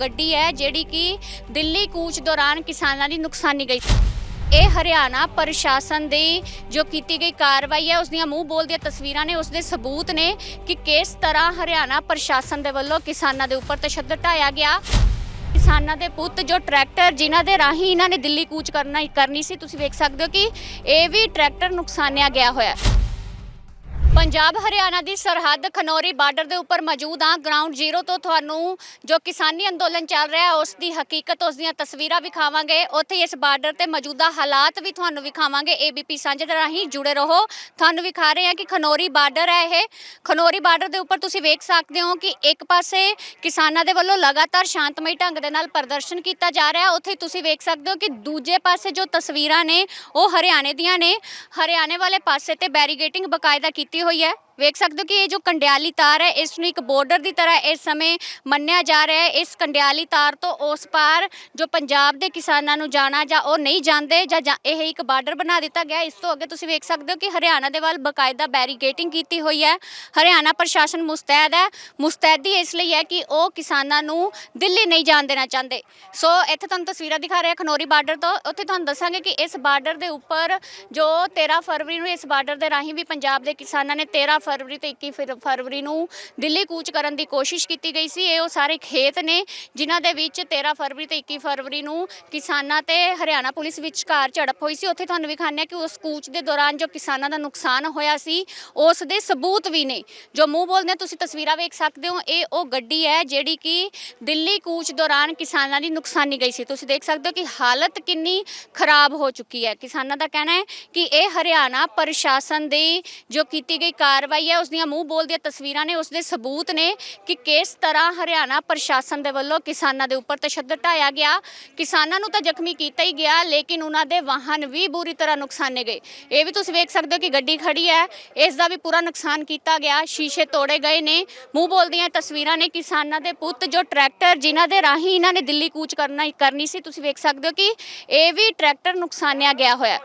ਗੱਡੀ ਹੈ ਜਿਹੜੀ ਕਿ ਦਿੱਲੀ ਕੂਚ ਦੌਰਾਨ ਕਿਸਾਨਾਂ ਦੀ ਨੁਕਸਾਨੀ ਗਈ। ਇਹ ਹਰਿਆਣਾ ਪ੍ਰਸ਼ਾਸਨ ਦੀ ਜੋ ਕੀਤੀ ਗਈ ਕਾਰਵਾਈ ਹੈ ਉਸ ਦੀਆਂ ਮੂੰਹ ਬੋਲ ਦੀਆਂ ਤਸਵੀਰਾਂ ਨੇ ਉਸ ਦੇ ਸਬੂਤ ਨੇ ਕਿ ਕਿਸ ਤਰ੍ਹਾਂ ਹਰਿਆਣਾ ਪ੍ਰਸ਼ਾਸਨ ਦੇ ਵੱਲੋਂ ਕਿਸਾਨਾਂ ਦੇ ਉੱਪਰ ਤਸ਼ੱਦਦ ਢਾਇਆ ਗਿਆ। ਕਿਸਾਨਾਂ ਦੇ ਪੁੱਤ ਜੋ ਟਰੈਕਟਰ ਜਿਨ੍ਹਾਂ ਦੇ ਰਾਹੀਂ ਇਹਨਾਂ ਨੇ ਦਿੱਲੀ ਕੂਚ ਕਰਨਾ, ਕਰਨੀ ਸੀ, ਤੁਸੀਂ ਵੇਖ ਸਕਦੇ ਹੋ ਕਿ ਇਹ ਵੀ ਟਰੈਕਟਰ ਨੁਕਸਾਨਿਆ ਗਿਆ ਹੋਇਆ। ਹੈ ਪੰਜਾਬ ਹਰਿਆਣਾ ਦੀ ਸਰਹੱਦ ਖਨੌਰੀ ਬਾਰਡਰ ਦੇ ਉੱਪਰ ਮੌਜੂਦ ਹਾਂ ਗਰਾਊਂਡ ਜ਼ੀਰੋ ਤੋਂ ਤੁਹਾਨੂੰ ਜੋ ਕਿਸਾਨੀ ਅੰਦੋਲਨ ਚੱਲ ਰਿਹਾ, ਉਸ ਦੀ ਹਕੀਕਤ, ਉਸ ਦੀਆਂ ਤਸਵੀਰਾਂ ਵਿਖਾਵਾਂਗੇ। ਉੱਥੇ ਇਸ ਬਾਰਡਰ ਤੇ ਮੌਜੂਦਾ ਹਾਲਾਤ ਵੀ ਤੁਹਾਨੂੰ ਵਿਖਾਵਾਂਗੇ। ਏਬੀਪੀ ਸਾਂਝੇ ਦੇ ਰਾਹੀਂ ਜੁੜੇ ਰਹੋ। ਤੁਹਾਨੂੰ ਵਿਖਾ ਰਹੇ ਹਾਂ ਕਿ ਖਨੌਰੀ ਬਾਰਡਰ ਹੈ ਇਹ। ਖਨੌਰੀ ਬਾਰਡਰ ਦੇ ਉੱਪਰ ਤੁਸੀਂ ਵੇਖ ਸਕਦੇ ਹੋ ਕਿ ਇੱਕ ਪਾਸੇ ਕਿਸਾਨਾਂ ਦੇ ਵੱਲੋਂ ਲਗਾਤਾਰ ਸ਼ਾਂਤਮਈ ਢੰਗ ਦੇ ਨਾਲ ਪ੍ਰਦਰਸ਼ਨ ਕੀਤਾ ਜਾ ਰਿਹਾ। ਉੱਥੇ ਤੁਸੀਂ ਵੇਖ ਸਕਦੇ ਹੋ ਕਿ ਦੂਜੇ ਪਾਸੇ ਜੋ ਤਸਵੀਰਾਂ ਨੇ, ਉਹ ਹਰਿਆਣੇ ਦੀਆਂ ਨੇ। ਹਰਿਆਣੇ ਵਾਲੇ ਪਾਸੇ ਤੇ ਬੈਰੀਗੇਟਿੰਗ ਬਕਾਇਦਾ ਕੀਤੀ ਹੋਈ ਹੈ। ਵੇਖ ਸਕਦੇ ਹੋ ਕਿ ਇਹ ਜੋ ਕੰਡਿਆਲੀ ਤਾਰ ਹੈ, ਇਸ ਨੂੰ ਇੱਕ ਬਾਰਡਰ ਦੀ ਤਰ੍ਹਾਂ ਇਸ ਸਮੇਂ ਮੰਨਿਆ ਜਾ ਰਿਹਾ ਹੈ। ਇਸ ਕੰਡਿਆਲੀ ਤਾਰ ਤੋਂ ਉਸ ਪਾਰ ਜੋ ਪੰਜਾਬ ਦੇ ਕਿਸਾਨਾਂ ਨੂੰ ਜਾਣਾ ਜਾਂ ਉਹ ਨਹੀਂ ਜਾਂਦੇ ਜਾਂ ਜਾਂ ਇਹ ਇੱਕ ਬਾਰਡਰ ਬਣਾ ਦਿੱਤਾ ਗਿਆ, ਇਸ ਤੋਂ ਅੱਗੇ ਤੁਸੀਂ ਵੇਖ ਸਕਦੇ ਹੋ ਕਿ ਹਰਿਆਣਾ ਦੇ ਵੱਲ ਬਕਾਇਦਾ ਬੈਰੀਗੇਟਿੰਗ ਕੀਤੀ ਹੋਈ ਹੈ। ਹਰਿਆਣਾ ਪ੍ਰਸ਼ਾਸਨ ਮੁਸਤੈਦ ਹੈ। ਮੁਸਤੈਦੀ ਇਸ ਲਈ ਹੈ ਕਿ ਉਹ ਕਿਸਾਨਾਂ ਨੂੰ ਦਿੱਲੀ ਨਹੀਂ ਜਾਣ ਦੇਣਾ ਚਾਹੁੰਦੇ। ਸੋ ਇੱਥੇ ਤੁਹਾਨੂੰ ਤਸਵੀਰਾਂ ਦਿਖਾ ਰਿਹਾ ਖਨੌਰੀ ਬਾਰਡਰ ਤੋਂ। ਉੱਥੇ ਤੁਹਾਨੂੰ ਦੱਸਾਂਗੇ ਕਿ ਇਸ ਬਾਰਡਰ ਦੇ ਉੱਪਰ ਜੋ 13 ਫਰਵਰੀ ਨੂੰ ਇਸ ਬਾਰਡਰ ਦੇ ਰਾਹੀਂ ਵੀ ਪੰਜਾਬ ਦੇ ਕਿਸਾਨਾਂ ਨੇ 13 ਫਰਵਰੀ ਤੇ 21 ਫਿਰ- ਫਰਵਰੀ ਨੂੰ ਦਿੱਲੀ ਕੂਚ ਕਰਨ ਦੀ ਕੋਸ਼ਿਸ਼ ਕੀਤੀ ਗਈ ਸੀ। ਇਹ ਉਹ ਸਾਰੇ ਖੇਤ ਨੇ ਜਿਨ੍ਹਾਂ ਦੇ ਵਿੱਚ 13 ਫਰਵਰੀ ਤੇ 21 ਫਰਵਰੀ ਨੂੰ ਕਿਸਾਨਾਂ ਤੇ ਹਰਿਆਣਾ ਪੁਲਿਸ ਵਿਚਕਾਰ ਝੜਪ ਹੋਈ ਸੀ। ਉੱਥੇ ਤੁਹਾਨੂੰ ਵਿਖਾਉਂਦੇ ਹਾਂ ਕਿ ਉਸ ਕੂਚ ਦੇ ਦੌਰਾਨ ਜੋ ਕਿਸਾਨਾਂ ਦਾ ਨੁਕਸਾਨ ਹੋਇਆ ਸੀ ਉਸ ਦੇ ਸਬੂਤ ਵੀ ਨੇ। ਜੋ ਮੂੰਹ ਬੋਲਦੇ ਹਾਂ, ਤੁਸੀਂ ਤਸਵੀਰਾਂ ਵੇਖ ਸਕਦੇ ਹੋ। ਇਹ ਉਹ ਗੱਡੀ ਹੈ ਜਿਹੜੀ ਕਿ ਦਿੱਲੀ ਕੂਚ ਦੌਰਾਨ ਕਿਸਾਨਾਂ ਦੀ ਨੁਕਸਾਨੀ ਗਈ ਸੀ। ਤੁਸੀਂ ਦੇਖ ਸਕਦੇ ਹੋ ਕਿ ਹਾਲਤ ਕਿੰਨੀ ਖਰਾਬ ਹੋ ਚੁੱਕੀ ਹੈ। ਕਿਸਾਨਾਂ ਦਾ ਕਹਿਣਾ ਹੈ ਕਿ ਇਹ ਹਰਿਆਣਾ ਪ੍ਰਸ਼ਾਸਨ ਦੀ ਜੋ ਕੀਤੀ ਗਈ ਕਾਰਵਾਈ ਹੈ ਉਸ ਦੀਆਂ ਮੂੰਹ ਬੋਲ ਤਸਵੀਰਾਂ ਨੇ ਉਸ ਦੇ ਸਬੂਤ ਨੇ ਕਿ ਕਿਸ ਤਰ੍ਹਾਂ ਹਰਿਆਣਾ ਪ੍ਰਸ਼ਾਸਨ ਦੇ ਵੱਲੋਂ ਕਿਸਾਨਾਂ ਦੇ ਉੱਪਰ ਤਸ਼ੱਦਦ ਢਾਇਆ ਗਿਆ। ਕਿਸਾਨਾਂ ਨੂੰ ਤਾਂ ਜ਼ਖਮੀ ਕੀਤਾ ਹੀ ਗਿਆ, ਲੇਕਿਨ ਉਹਨਾਂ ਦੇ ਵਾਹਨ ਵੀ ਬੁਰੀ ਤਰ੍ਹਾਂ ਨੁਕਸਾਨੇ ਗਏ। ਇਹ ਵੀ ਤੁਸੀਂ ਵੇਖ ਸਕਦੇ ਹੋ ਕਿ ਗੱਡੀ ਖੜੀ ਹੈ, ਇਸ ਦਾ ਵੀ ਪੂਰਾ ਨੁਕਸਾਨ ਕੀਤਾ ਗਿਆ। ਸ਼ੀਸ਼ੇ ਤੋੜੇ ਗਏ ਨੇ, ਮੂੰਹ ਬੋਲਦੀਆਂ ਤਸਵੀਰਾਂ ਨੇ ਕਿਸਾਨਾਂ ਦੇ ਪੁੱਤ, ਜੋ ਟਰੈਕਟਰ ਜਿਨ੍ਹਾਂ ਦੇ ਰਾਹੀਂ ਇਹਨਾਂ ਨੇ ਦਿੱਲੀ ਕੂਚ ਕਰਨਾ, ਕਰਨੀ ਸੀ। ਤੁਸੀਂ ਵੇਖ ਸਕਦੇ ਹੋ ਕਿ ਇਹ ਵੀ ਟਰੈਕਟਰ ਨੁਕਸਾਨਿਆ ਗਿਆ ਹੋਇਆ।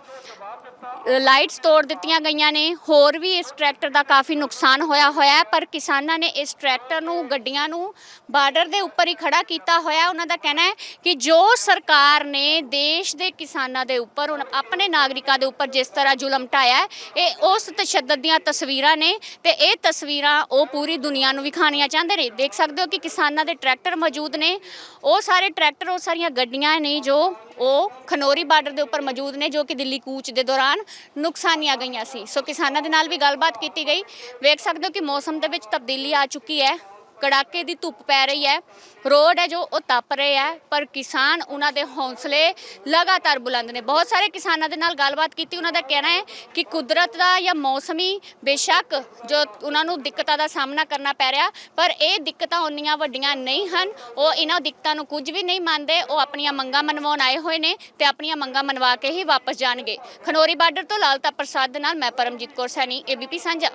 ਲਾਈਟਸ ਤੋੜ ਦਿੱਤੀਆਂ ਗਈਆਂ ਨੇ। ਹੋਰ ਵੀ ਇਸ ਟਰੈਕਟਰ ਦਾ ਕਾਫੀ ਨੁਕਸਾਨ ਹੋਇਆ ਹੋਇਆ ਹੈ, ਪਰ ਕਿਸਾਨਾਂ ਨੇ ਇਸ ਟਰੈਕਟਰ ਨੂੰ, ਗੱਡੀਆਂ ਨੂੰ ਬਾਰਡਰ ਦੇ ਉੱਪਰ ਹੀ ਖੜਾ ਕੀਤਾ ਹੋਇਆ। ਉਹਨਾਂ ਦਾ ਕਹਿਣਾ ਹੈ ਕਿ ਜੋ ਸਰਕਾਰ ਨੇ ਦੇਸ਼ ਦੇ ਕਿਸਾਨਾਂ ਦੇ ਉੱਪਰ, ਹੁਣ ਆਪਣੇ ਨਾਗਰਿਕਾਂ ਦੇ ਉੱਪਰ ਜਿਸ ਤਰ੍ਹਾਂ ਜ਼ੁਲਮ ਢਾਇਆ ਇਹ ਉਸ ਤਸ਼ੱਦਦ ਦੀਆਂ ਤਸਵੀਰਾਂ ਨੇ ਤੇ ਇਹ ਤਸਵੀਰਾਂ ਉਹ ਪੂਰੀ ਦੁਨੀਆ ਨੂੰ ਵਿਖਾਣੀਆਂ ਚਾਹੁੰਦੇ ਨੇ। ਦੇਖ ਸਕਦੇ ਹੋ ਕਿ ਕਿਸਾਨਾਂ ਦੇ ਟਰੈਕਟਰ ਮੌਜੂਦ ਨੇ। ਉਹ ਸਾਰੇ ਟਰੈਕਟਰ, ਉਹ ਸਾਰੀਆਂ ਗੱਡੀਆਂ ਨੇ ਜੋ ਉਹ ਖਨੌਰੀ ਬਾਰਡਰ ਦੇ ਉੱਪਰ ਮੌਜੂਦ ਨੇ, ਜੋ ਕਿ ਦਿੱਲੀ ਕੂਚ ਦੇ ਦੌਰਾਨ ਨੁਕਸਾਨੀਆਂ ਗਈਆਂ ਸੀ। ਸੋ ਕਿਸਾਨਾਂ ਦੇ ਨਾਲ ਵੀ ਗੱਲਬਾਤ ਕੀਤੀ ਗਈ। ਵੇਖ ਸਕਦੇ ਹੋ ਕਿ ਮੌਸਮ ਦੇ ਵਿੱਚ ਤਬਦੀਲੀ ਆ ਚੁੱਕੀ ਹੈ। ਕੜਾਕੇ ਦੀ ਧੁੱਪ ਪੈ ਰਹੀ ਹੈ। ਰੋਡ ਹੈ ਜੋ ਉਹ ਤਪ ਰਹੇ ਹੈ, ਪਰ ਕਿਸਾਨ ਉਹਨਾਂ ਦੇ ਹੌਸਲੇ ਲਗਾਤਾਰ ਬੁਲੰਦ ਨੇ। ਬਹੁਤ ਸਾਰੇ ਕਿਸਾਨਾਂ ਦੇ ਨਾਲ ਗੱਲਬਾਤ ਕੀਤੀ, ਉਹਨਾਂ ਦਾ ਕਹਿਣਾ ਹੈ ਕਿ ਕੁਦਰਤ ਦਾ ਜਾਂ ਮੌਸਮੀ ਬੇਸ਼ੱਕ ਜੋ ਉਹਨਾਂ ਨੂੰ ਦਿੱਕਤਾਂ ਦਾ ਸਾਹਮਣਾ ਕਰਨਾ ਪੈ ਰਿਹਾ, ਪਰ ਇਹ ਦਿੱਕਤਾਂ ਉਨੀਆਂ ਵੱਡੀਆਂ ਨਹੀਂ ਹਨ। ਉਹ ਇਹਨਾਂ ਦਿੱਕਤਾਂ ਨੂੰ ਕੁਝ ਵੀ ਨਹੀਂ ਮੰਨਦੇ, ਉਹ ਆਪਣੀਆਂ ਮੰਗਾਂ ਮਨਵਾਉਣ ਆਏ ਹੋਏ ਨੇ ਤੇ ਆਪਣੀਆਂ ਮੰਗਾਂ ਮਨਵਾ ਕੇ ਹੀ ਵਾਪਸ ਜਾਣਗੇ। ਖਨੌਰੀ ਬਾਰਡਰ ਤੋਂ ਲਾਲਤਾ ਪ੍ਰਸਾਦ ਦੇ ਨਾਲ ਮੈਂ ਪਰਮਜੀਤ ਕੌਰ ਸੈਣੀ ਏਬੀਪੀ ਸਾਂਝਾ।